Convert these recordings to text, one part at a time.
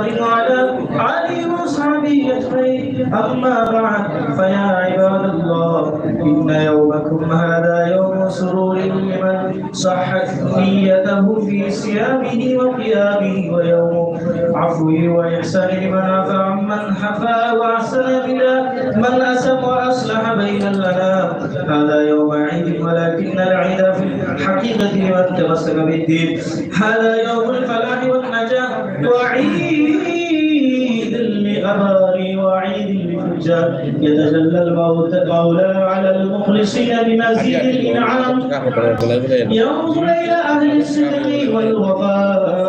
محمد وعلى آله وصحبه أجمعين. أما بعد فيا عباد الله إن يومكم هذا يوم سرور لمن صحت نيته في صيامه وقيامه ويوم عفو وإحسان لمن عفا عمن حفا وأحسن بلا من أسم وأصلح بين الأنام هذا يوم عيد ولكن العيد في الحقيقة تمسك بالدين. هذا يوم الفلاح والنجاح وعيد للأبرار وعيد للفجار يتجلى الموت مولى على المخلصين بمزيد الإنعام. ينظر إلى أهل الصدق والوفاء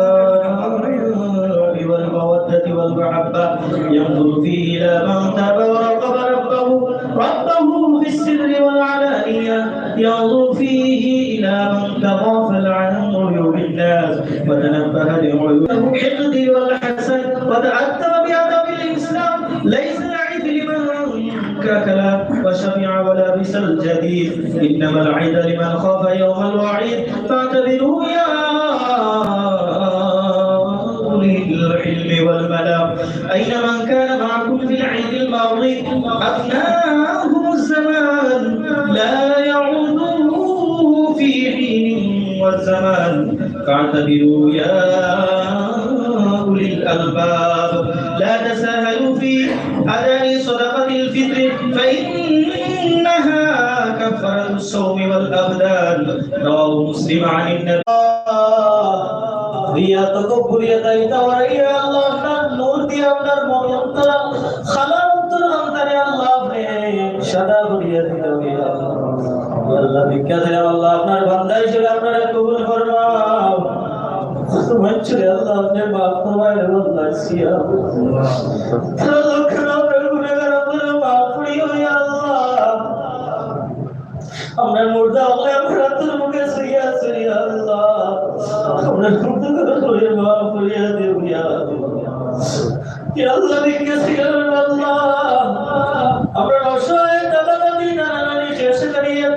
والمودة والمحبة. ينظر فيه إلى من وراقب ربه ربه في السر والعلانية ينظر فيه إلى من تغافل عن عيوب الناس وتنبه لعيوب الحقد والحسد وتأثر بأدب الإسلام. ليس العيد لمن كلام وشبع ولبس الجديد. إنما العيد لمن خاف يوم الوعيد. فاعتبروا يا الحلم أين من كان معكم في العيد الماضي؟ أفناهم الزمان. والزمان فاعتبروا يا أولي الألباب لا تساهلوا في أداء صدقة الفطر فإنها كفارة الصوم والأبدان رواه مسلم عن النبي রিয়া তকব্বুরিয়া দাইতা ওরাইয়া আল্লাহ আপনার নূর দিয়ে আপনার মন অন্তর খালা অন্তর অন্তরে আল্লাহ আপনি সাদা করিয়া দিল ইয়া আল্লাহ ভিক্ষা দিলাম আল্লাহ আপনার বান্দা হিসেবে আপনারা কবুল ফরমাও তোমার ছেলে আল্লাহ আপনি মাফ ফরমায় আল্লাহ সিয়া লক্ষ আপনার গুনাহগার আপনারা মাফ করিও ইয়া আল্লাহ আমরা মুর্দা হলে আমরা তোর মুখে শুইয়া শুইয়া আল্লাহ আমরা মুর্দা করে শুয়ে মাফ করিয়া দেব ইয়া ইয়া আল্লাহ দিকে ছিলেন